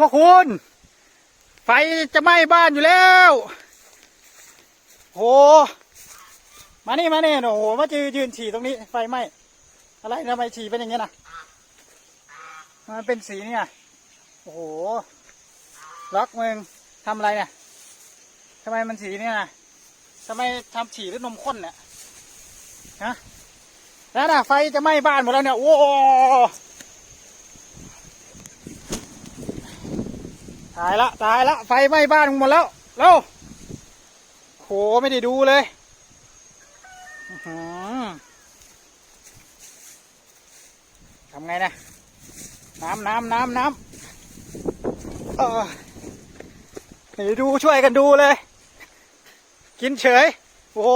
พ่อคุณ ไฟจะไหม้บ้านอยู่แล้ว โห มานี่มานี่โอ้โหมายืยืนฉี่ตรงนี้ ไฟไหม้ อะไรทำไมฉี่เป็นอย่างนี้ยนะมันเป็นสีเนี่ยโอ้โห ล็อกมึงทำอะไรเนี่ยทำไมมันสีเนี่ยนะทำไมทำฉี่หรือนมข้นเนี่ย ฮะ แล้วนะไฟจะไหม้บ้านหมดแล้วเนี่ย โอ้โห ตายละตายละไฟไหม้บ้านหมดแล้วแล้วโหไม่ได้ดูเลยทำไงนะ น้ำน้ำน้ำน้ำเออนี่ดูช่วยกันดูเลย กินเฉย โอ้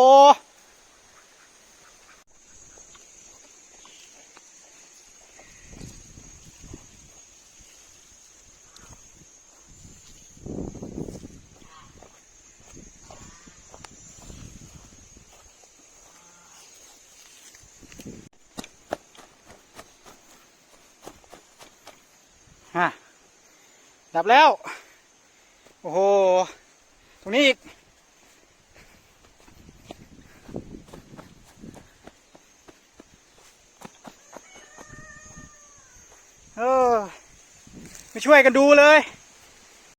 ฮะดับแล้ว โอ้โห ตรงนี้อีก เออไม่ช่วยกันดูเลย